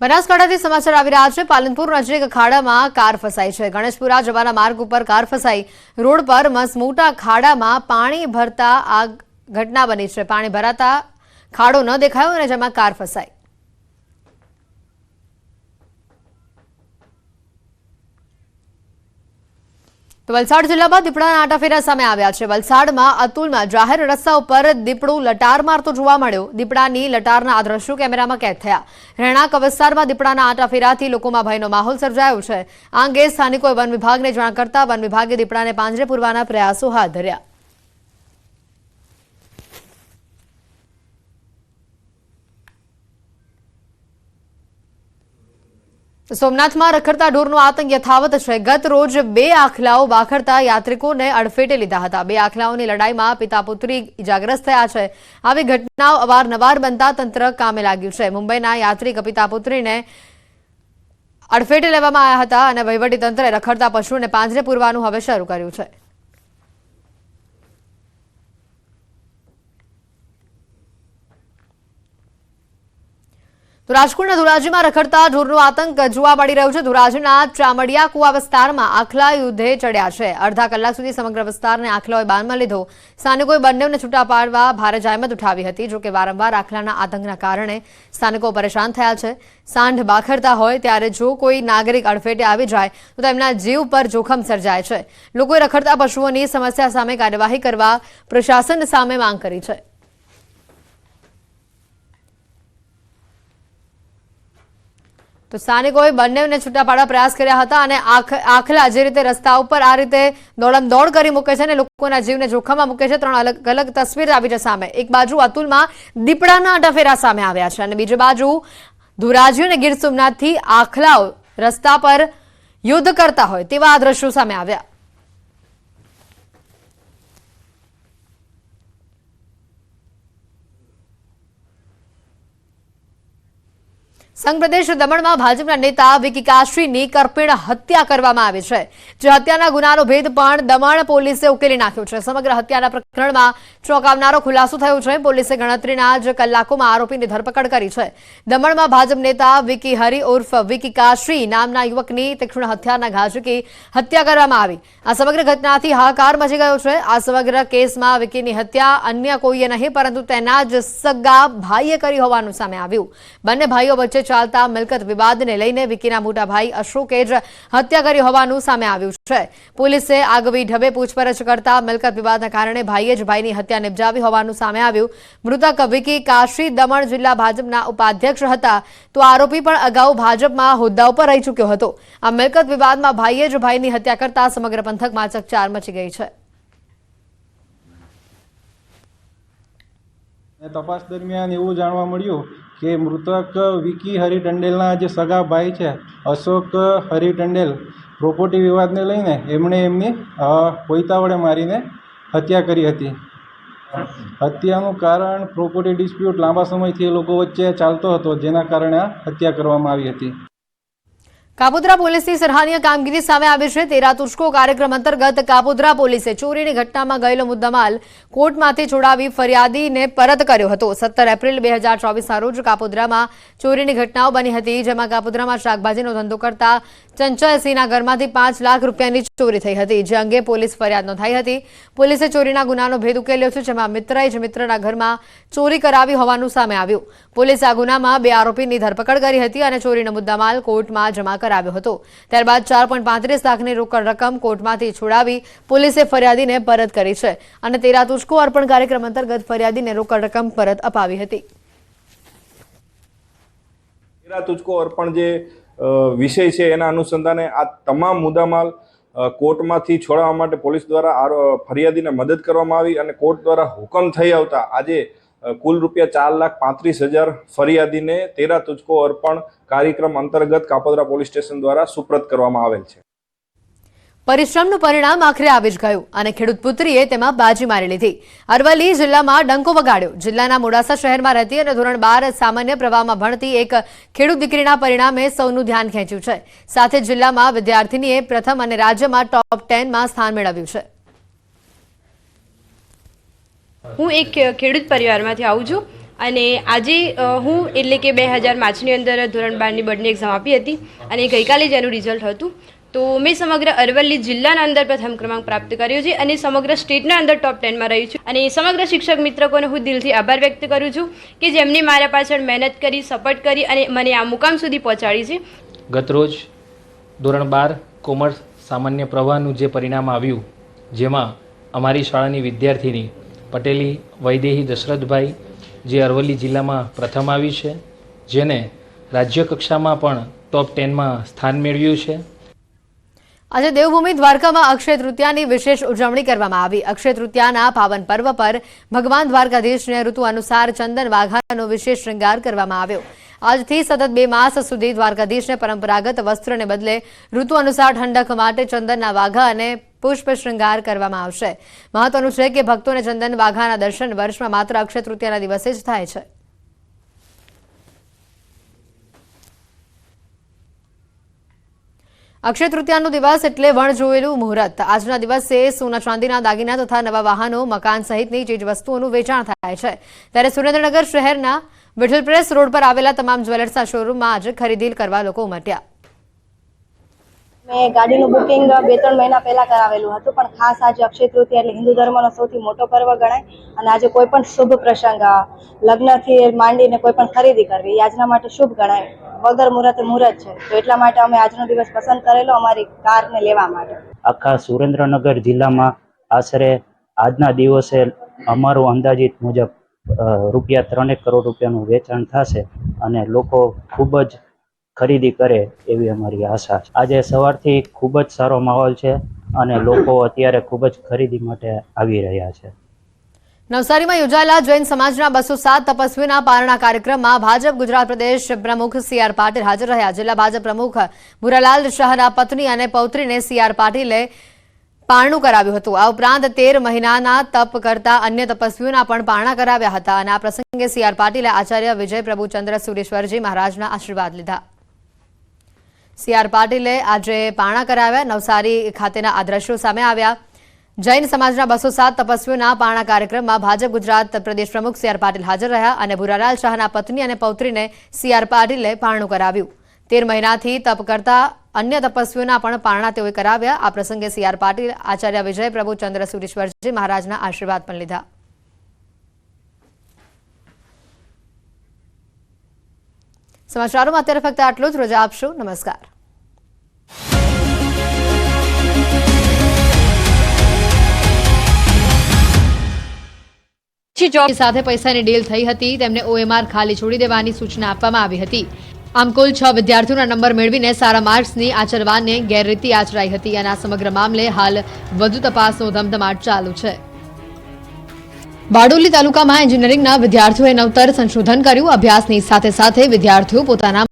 બનાસકાંઠાથી સમાચાર આવી રહ્યા છે. પાલનપુર નજીક ખાડામાં કાર ફસાઈ છે. ગણેશપુરા જવાના માર્ગ ઉપર કાર ફસાઈ. રોડ પર મસમોટા ખાડામાં પાણી ભરતા આ ઘટના બની છે. પાણી ભરાતા ખાડો ન દેખાયો અને જેમાં કાર ફસાઈ. તો વલસાડ જિલ્લામાં દીપડાના આટાફેરા સામે આવ્યા છે. વલસાડમાં અતુલમાં જાહેર રસ્તા ઉપર દીપડું લટાર મારતો જોવા મળ્યો. દીપડાની લટારના આ કેમેરામાં કેદ થયા. રહેણાંક વિસ્તારમાં દીપડાના આટાફેરાથી લોકોમાં ભયનો માહોલ સર્જાયો છે. આ અંગે સ્થાનિકોએ વન વિભાગને જાણ કરતા વન વિભાગે દીપડાને પાંજરે પૂરવાના પ્રયાસો હાથ ધર્યા. સોમનાથમાં રખડતા ઢોરનો આતંક યથાવત છે. ગત રોજ બે આખલાઓ બાખડતા યાત્રિકોને અડફેટે લીધા હતા. બે આખલાઓની લડાઈમાં પિતા પુત્રી ઇજાગ્રસ્ત થયા છે. આવી ઘટનાઓ અવારનવાર બનતા તંત્ર કામે લાગ્યું છે. મુંબઈના યાત્રિક પિતા પુત્રીને અડફેટે લેવામાં આવ્યા હતા અને તંત્રે રખડતા પશુને પાંજરે પૂરવાનું હવે શરૂ કર્યું છે. તો રાજકોટના ધોરાજીમાં રખડતા ઢોરનો આતંક જોવા મળી રહ્યો છે. ધોરાજીના ચામડિયા કુવા વિસ્તારમાં આખલા યુદ્ધે ચડ્યા છે. અડધા કલાક સુધી સમગ્ર વિસ્તારને આખલાઓએ બાનમાં લીધો. સ્થાનિકોએ બંનેને છૂટા પાડવા ભારે જાહેમત ઉઠાવી હતી, જોકે વારંવાર આખલાના આતંકના કારણે સ્થાનિકો પરેશાન થયા છે. સાંઢ બાખરતા હોય ત્યારે જો કોઈ નાગરિક અડફેટે આવી જાય, તો તેમના જીવ પર જોખમ સર્જાય છે. લોકોએ રખડતા પશુઓની સમસ્યા સામે કાર્યવાહી કરવા પ્રશાસન સામે માંગ કરી છે. તો સ્થાનિકોએ બંનેને છૂટા પાડવા પ્રયાસ કર્યા હતા અને આખ- આખલા જે રીતે રસ્તા ઉપર આ રીતે દોડમ દોડ કરી મૂકે છે અને લોકોના જીવને જોખમમાં મૂકે છે, ત્રણ અલગ અલગ તસવીર આવી છે સામે. એક બાજુ અતુલમાં દીપડાના અડફેરા સામે આવ્યા છે અને બીજી બાજુ ધોરાજી અને ગીર સોમનાથથી આખલાઓ રસ્તા પર યુદ્ધ કરતા હોય તેવા આ દ્રશ્યો સામે આવ્યા. સંઘ પ્રદેશ દમણમાં ભાજપના નેતા વિકી કાશીની કરપીણ હત્યા કરવામાં આવી છે. જે હત્યાના ગુનાનો ભેદ પણ દમણ પોલીસે ઉકેલી નાખ્યો છે. સમગ્ર હત્યાના પ્રકરણમાં ચોંકાવનારો ખુલાસો થયો છે. પોલીસે ગણતરીના જ કલાકોમાં આરોપીની ધરપકડ કરી છે. દમણમાં ભાજપ નેતા વિકી હરી ઉર્ફ વિકી કાશી નામના યુવકની તીક્ષ્ણ હત્યાના ઘાજકી હત્યા કરવામાં આવી. આ સમગ્ર ઘટનાથી હાહાકાર મચી ગયો છે. આ સમગ્ર કેસમાં વિકીની હત્યા અન્ય કોઈએ નહીં, પરંતુ તેના જ સગા ભાઈએ કરી હોવાનું સામે આવ્યું. બંને ભાઈઓ વચ્ચે ચાલતા મિલકત વિવાદને લઈને વિકીના મોટા ભાઈ અશોકે જ હત્યા કરી હોવાનું સામે આવ્યું છે. પોલીસે આગવી ઢબે પૂછપરછ કરતા મિલકત વિવાદના કારણે ભાઈએ જ ભાઈની હત્યા નિપજાવી હોવાનું સામે આવ્યું. મૃતક વિકી કાશી દમણ જિલ્લા ભાજપના ઉપાધ્યક્ષ હતા. તો આરોપી પણ અગાઉ ભાજપમાં હોદ્દા ઉપર રહી ચૂક્યો હતો. આ મિલકત વિવાદમાં ભાઈએ જ ભાઈની હત્યા કરતા સમગ્ર પંથકમાં ચકચાર મચી ગઈ છે. તપાસ દરમિયાન એવું જાણવા મળ્યું કે મૃતક વિકી હરિ ટંડેલના જે સગા ભાઈ છે અશોક હરિ ટંડેલ પ્રોપર્ટી વિવાદને લઈને એમણે એમની અ, વડે મારીને હત્યા કરી હતી. હત્યાનું કારણ પ્રોપર્ટી ડિસ્પ્યુટ લાંબા સમયથી એ લોકો વચ્ચે ચાલતો હતો જેના કારણે આ હત્યા કરવામાં આવી હતી. કાપોદ્રા પોલીસની સરાહનીય કામગીરી સામે આવી છે. તેરા તુષ્કો કાર્યક્રમ અંતર્ગત કાપોદ્રા પોલીસે ચોરીની ઘટનામાં ગયેલો મુદ્દામાલ કોર્ટમાંથી છોડાવી ફરિયાદીને પરત કર્યો હતો. સત્તર એપ્રિલ બે હજાર ચોવીસના રોજ કાપોદ્રામાં ચોરીની ઘટનાઓ બની હતી, જેમાં કાપોદ્રામાં શાકભાજીનો ધંધો કરતા ચંચયસિંહના ઘરમાંથી પાંચ લાખ રૂપિયાની ચોરી થઈ હતી, જે અંગે પોલીસ ફરિયાદ નોંધાઈ હતી. પોલીસે ચોરીના ગુનાનો ભેદ ઉકેલ્યો છે, જેમાં મિત્રએ જ મિત્રના ઘરમાં ચોરી કરાવી હોવાનું સામે આવ્યું. પોલીસે આ ગુનામાં બે આરોપીની ધરપકડ કરી હતી અને ચોરીનો મુદ્દામાલ કોર્ટમાં જમા કરાવ્યો હતો. ત્યારબાદ ચાર લાખની રોકડ રકમ કોર્ટમાંથી છોડાવી પોલીસે ફરિયાદીને પરત કરી છે અને તેરા તુષ્કો અર્પણ કાર્યક્રમ અંતર્ગત ફરિયાદીને રોકડ રકમ પરત અપાવી હતી. તેરા અર્પણ જે વિષય છે એના અનુસંધાને આ તમામ મુદ્દામાલ કોર્ટમાંથી છોડાવવા માટે પોલીસ દ્વારા ફરિયાદીને મદદ કરવામાં આવી અને કોર્ટ દ્વારા હુકમ થઈ આવતા આજે કુલ રૂપિયા ચાર લાખ પાંત્રીસ હજાર ફરિયાદીને તેરા તુચકો અર્પણ કાર્યક્રમ અંતર્ગત કાપોદરા પોલીસ સ્ટેશન દ્વારા સુપ્રત કરવામાં આવેલ છે. પરિશ્રમનું પરિણામ આખરે આવી જ ગયું અને ખેડૂત પુત્રીએ તેમાં બાજી મારી લીધી. અરવલ્લી જિલ્લામાં ડંકો વગાડ્યો. જિલ્લાના મોડાસા શહેરમાં રહેતી અને ધોરણ બાર સામાન્ય પ્રવાહમાં ભણતી એક ખેડૂત દીકરીના પરિણામે સૌનું ધ્યાન ખેંચ્યું છે. સાથે જિલ્લામાં વિદ્યાર્થીનીએ પ્રથમ અને રાજ્યમાં ટોપ ટેનમાં સ્થાન મેળવ્યું છે. હું એક ખેડૂત પરિવારમાંથી આવું છું અને આજે હું એટલે કે બે હજાર પાંચની અંદર ધોરણ બારની બોર્ડની એક્ઝામ આપી હતી અને ગઈકાલે જ એનું રિઝલ્ટ હતું. તો મેં સમગ્ર અરવલ્લી જિલ્લાના અંદર પ્રથમ ક્રમાંક પ્રાપ્ત કર્યો છે અને સમગ્ર સ્ટેટના અંદર ટોપ ટેનમાં રહ્યું છું. અને સમગ્ર શિક્ષક મિત્રકોને હું દિલથી આભાર વ્યક્ત કરું છું કે જેમને મારા પાછળ મહેનત કરી, સપોર્ટ કરી અને મને આ મુકામ સુધી પહોંચાડી છે. ગતરોજ ધોરણ બાર કોમર્સ સામાન્ય પ્રવાહનું જે પરિણામ આવ્યું, જેમાં અમારી શાળાની વિદ્યાર્થીની પટેલી, વૈદેહી દશરથભાઈ, જે અરવલ્લી જિલ્લામાં પ્રથમ આવી છે, જેને રાજ્ય કક્ષામાં પણ ટોપ ટેનમાં સ્થાન મેળવ્યું છે. આજે દેવભૂમિ દ્વારકામાં અક્ષય તૃતીયાની વિશેષ ઉજવણી કરવામાં આવી. અક્ષય તૃતીયાના પાવન પર્વ પર ભગવાન દ્વારકાધીશને ઋતુ અનુસાર ચંદન વાઘાનો વિશેષ શૃંગાર કરવામાં આવ્યો. આજથી સતત બે માસ સુધી દ્વારકાધીશને પરંપરાગત વસ્ત્રને બદલે ઋતુ અનુસાર ઠંડક માટે ચંદનના વાઘા અને પુષ્પ શૃંગાર કરવામાં આવશે. મહત્વનું છે કે ભક્તોને ચંદન વાઘાના દર્શન વર્ષમાં માત્ર અક્ષય તૃતીયાના દિવસે જ થાય છે. અક્ષય તૃતીયાનો દિવસ એટલે વણ જોયેલું મુહૂર્ત. આજના દિવસે સોના ચાંદીના દાગીના તથા નવા વાહનો, મકાન સહિતની ચીજવસ્તુઓનું વેચાણ થાય છે. ત્યારે સુરેન્દ્રનગર શહેરના વિઠ્ઠલ પ્રેસ રોડ પર આવેલા તમામ જ્વેલર્સના શોરૂમમાં આજે ખરીદી કરવા લોકો ઉમટ્યા. મેં ગાડીનું બુકિંગ બે ત્રણ મહિના પહેલા કરાવેલું હતું, પણ ખાસ આજે અક્ષય તૃતીય એટલે હિન્દુ ધર્મનો સૌથી મોટો પર્વ ગણાય. અને આજે કોઈ પણ શુભ પ્રસંગ, લગ્નથી માંડીને કોઈ પણ ખરીદી કરવી, એ આજના માટે શુભ ગણાય. વગર મુહૂર્તે મુહૂર્ત છે. તો એટલા માટે અમે આજનો દિવસ પસંદ કરેલો અમારી કારને લેવા માટે. આખા સુરેન્દ્રનગર જિલ્લામાં આશરે આજના દિવસે અમારું અંદાજિત મુજબ રૂપિયા ત્રણેક કરોડ રૂપિયાનું વેચાણ થશે અને લોકો ખૂબ જ ખરીદી કરે એવી અમારી આશા છે. આજે સવારથી ખૂબ જ સારો માહોલ છે અને લોકો અત્યારે ખૂબ જ ખરીદી માટે આવી રહ્યા છે. નવસારીમાં યોજાયેલા જૈન સમાજના બસો સાત તપસ્વીના પારણા કાર્યક્રમમાં ભાજપ ગુજરાત પ્રદેશ પ્રમુખ સી આર પાટીલ હાજર રહ્યા. જિલ્લા ભાજપ પ્રમુખ ભુરાલાલ શાહના પત્ની અને પૌત્રીને સી આર પાટીલે પારણું કરાવ્યું હતું. આ ઉપરાંત તેર મહિનાના તપ કરતા અન્ય તપસ્વીઓના પણ પારણા કરાવ્યા હતા અને આ પ્રસંગે સી આર પાટીલે આચાર્ય વિજય પ્રભુચંદ્ર સુરેશ્વરજી મહારાજના આશીર્વાદ લીધા. સી આર પાટીલે આજે પારણા કરાવ્યા, નવસારી ખાતેના આ દ્રશ્યો સામે આવ્યા. જૈન સમાજના બસો સાત તપસ્વીઓના પારણા કાર્યક્રમમાં ભાજપ, ગુજરાત પ્રદેશ પ્રમુખ સી આર પાટીલ હાજર રહ્યા અને ભૂરાલાલ શાહના પત્ની અને પૌત્રીને સી આર પાટીલે પારણું કરાવ્યું. તેર મહિનાથી તપ કરતા અન્ય તપસ્વીઓના પણ પારણા તેઓએ કરાવ્યા. આ પ્રસંગે સી આર પાટીલ, આચાર્ય વિજય પ્રભુ ચંદ્ર સુરેશ્વરજી મહારાજના આશીર્વાદ પણ લીધા. સમાચારોમાં અત્યારે ફક્ત આટલું જ. રજા આપશો. નમસ્કાર. સાથે પૈસાની ડીલ થઈ હતી, તેમને ઓએમઆર ખાલી છોડી દેવાની સૂચના આપવામાં આવી હતી. આમ કુલ છ વિદ્યાર્થીઓના નંબર મેળવીને સારા માર્ક્સની આચરવાને ગેરરીતિ આચરાઈ હતી અને આ સમગ્ર મામલે હાલ વધુ તપાસનો ધમધમાટ ચાલુ છે. બારડોલી તાલુકામાં એન્જિનિયરિંગના વિદ્યાર્થીઓએ નવતર સંશોધન કર્યું. અભ્યાસની સાથે સાથે વિદ્યાર્થીઓ પોતાના